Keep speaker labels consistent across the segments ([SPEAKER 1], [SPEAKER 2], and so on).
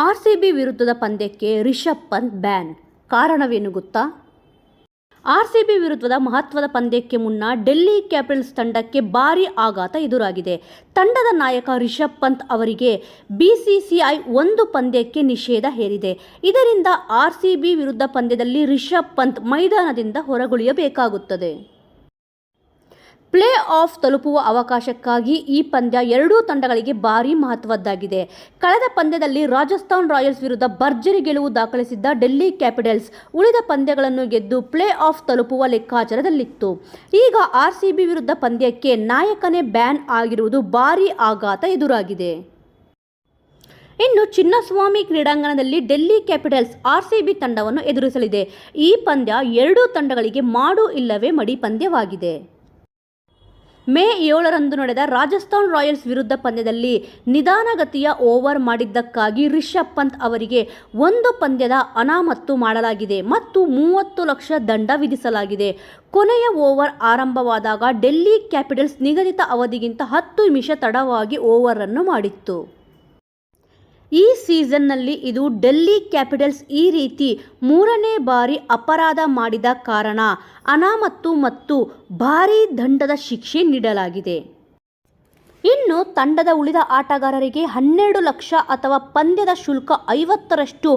[SPEAKER 1] RCB ವಿರುದ್ಧದ ಪಂದ್ಯಕ್ಕೆ Rishabh Pant ban. ಕಾರಣವೇನು ಗೊತ್ತಾ? ಆರ್ ಸಿ ಬಿ ವಿರುದ್ಧದ ಮಹತ್ವದ ಪಂದ್ಯಕ್ಕೆ ಮುನ್ನ ಡೆಲ್ಲಿ ಕ್ಯಾಪಿಟಲ್ಸ್ ತಂಡಕ್ಕೆ ಭಾರೀ ಆಘಾತ ಎದುರಾಗಿದೆ. ತಂಡದ ನಾಯಕ ರಿಷಬ್ ಪಂತ್ ಅವರಿಗೆ ಬಿಸಿಸಿಐ ಒಂದು ಪಂದ್ಯಕ್ಕೆ ನಿಷೇಧ ಹೇರಿದೆ. ಇದರಿಂದ ಆರ್ ಸಿ ಬಿ ವಿರುದ್ಧ ಪಂದ್ಯದಲ್ಲಿ ರಿಷಬ್ ಪಂತ್ ಮೈದಾನದಿಂದ ಹೊರಗುಳಿಯಬೇಕಾಗುತ್ತದೆ. ಪ್ಲೇ ಆಫ್ ತಲುಪುವ ಅವಕಾಶಕ್ಕಾಗಿ ಈ ಪಂದ್ಯ ಎರಡೂ ತಂಡಗಳಿಗೆ ಭಾರೀ ಮಹತ್ವದ್ದಾಗಿದೆ. ಕಳೆದ ಪಂದ್ಯದಲ್ಲಿ ರಾಜಸ್ಥಾನ್ ರಾಯಲ್ಸ್ ವಿರುದ್ಧ ಭರ್ಜರಿ ಗೆಲುವು ದಾಖಲಿಸಿದ್ದ ಡೆಲ್ಲಿ ಕ್ಯಾಪಿಟಲ್ಸ್ ಉಳಿದ ಪಂದ್ಯಗಳನ್ನು ಗೆದ್ದು ಪ್ಲೇ ಆಫ್ ತಲುಪುವ ಲೆಕ್ಕಾಚಾರದಲ್ಲಿತ್ತು. ಈಗ ಆರ್ಸಿಬಿ ವಿರುದ್ಧ ಪಂದ್ಯಕ್ಕೆ ನಾಯಕನೇ ಬ್ಯಾನ್ ಆಗಿರುವುದು ಭಾರೀ ಆಘಾತ ಎದುರಾಗಿದೆ. ಇನ್ನು ಚಿನ್ನಸ್ವಾಮಿ ಕ್ರೀಡಾಂಗಣದಲ್ಲಿ ಡೆಲ್ಲಿ ಕ್ಯಾಪಿಟಲ್ಸ್ ಆರ್ಸಿಬಿ ತಂಡವನ್ನು ಎದುರಿಸಲಿದೆ. ಈ ಪಂದ್ಯ ಎರಡೂ ತಂಡಗಳಿಗೆ ಮಾಡು ಇಲ್ಲವೇ ಮಡಿ ಪಂದ್ಯವಾಗಿದೆ. ಮೇ ಏಳರಂದು ನಡೆದ ರಾಜಸ್ಥಾನ್ ರಾಯಲ್ಸ್ ವಿರುದ್ಧ ಪಂದ್ಯದಲ್ಲಿ ನಿಧಾನಗತಿಯ ಓವರ್ ಮಾಡಿದ್ದಕ್ಕಾಗಿ ರಿಷಬ್ ಪಂತ್ ಅವರಿಗೆ ಒಂದು ಪಂದ್ಯದ ಅನಾಮತ್ತು ಮಾಡಲಾಗಿದೆ ಮತ್ತು ಮೂವತ್ತು ಲಕ್ಷ ದಂಡ ವಿಧಿಸಲಾಗಿದೆ. ಕೊನೆಯ ಓವರ್ ಆರಂಭವಾದಾಗ ಡೆಲ್ಲಿ ಕ್ಯಾಪಿಟಲ್ಸ್ ನಿಗದಿತ ಅವಧಿಗಿಂತ ಹತ್ತು ನಿಮಿಷ ತಡವಾಗಿ ಓವರನ್ನು ಮಾಡಿತ್ತು. ಈ ಸೀಸನ್ನಲ್ಲಿ ಇದು ಡೆಲ್ಲಿ ಕ್ಯಾಪಿಟಲ್ಸ್ ಈ ರೀತಿ ಮೂರನೇ ಬಾರಿ ಅಪರಾಧ ಮಾಡಿದ ಕಾರಣ ಅನಾಮತ್ತು ಮತ್ತು ಭಾರೀ ದಂಡದ ಶಿಕ್ಷೆ ನೀಡಲಾಗಿದೆ. ಇನ್ನು ತಂಡದ ಉಳಿದ ಆಟಗಾರರಿಗೆ ಹನ್ನೆರಡು ಲಕ್ಷ ಅಥವಾ ಪಂದ್ಯದ ಶುಲ್ಕ ಐವತ್ತರಷ್ಟು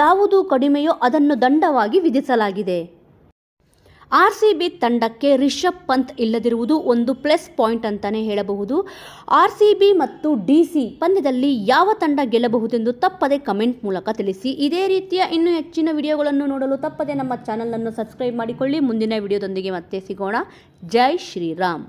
[SPEAKER 1] ಯಾವುದು ಕಡಿಮೆಯೋ ಅದನ್ನು ದಂಡವಾಗಿ ವಿಧಿಸಲಾಗಿದೆ. ಆರ್ ಸಿ ಬಿ ತಂಡಕ್ಕೆ ರಿಷಬ್ ಪಂತ್ ಇಲ್ಲದಿರುವುದು ಒಂದು ಪ್ಲಸ್ ಪಾಯಿಂಟ್ ಅಂತಲೇ ಹೇಳಬಹುದು. ಆರ್ ಸಿ ಬಿ ಮತ್ತು ಡಿ ಸಿ ಪಂದ್ಯದಲ್ಲಿ ಯಾವ ತಂಡ ಗೆಲ್ಲಬಹುದೆಂದು ತಪ್ಪದೆ ಕಮೆಂಟ್ ಮೂಲಕ ತಿಳಿಸಿ. ಇದೇ ರೀತಿಯ ಇನ್ನೂ ಹೆಚ್ಚಿನ ವಿಡಿಯೋಗಳನ್ನು ನೋಡಲು ತಪ್ಪದೆ ನಮ್ಮ ಚಾನಲನ್ನು ಸಬ್ಸ್ಕ್ರೈಬ್ ಮಾಡಿಕೊಳ್ಳಿ. ಮುಂದಿನ ವಿಡಿಯೋದೊಂದಿಗೆ ಮತ್ತೆ ಸಿಗೋಣ. ಜೈ ಶ್ರೀರಾಮ್.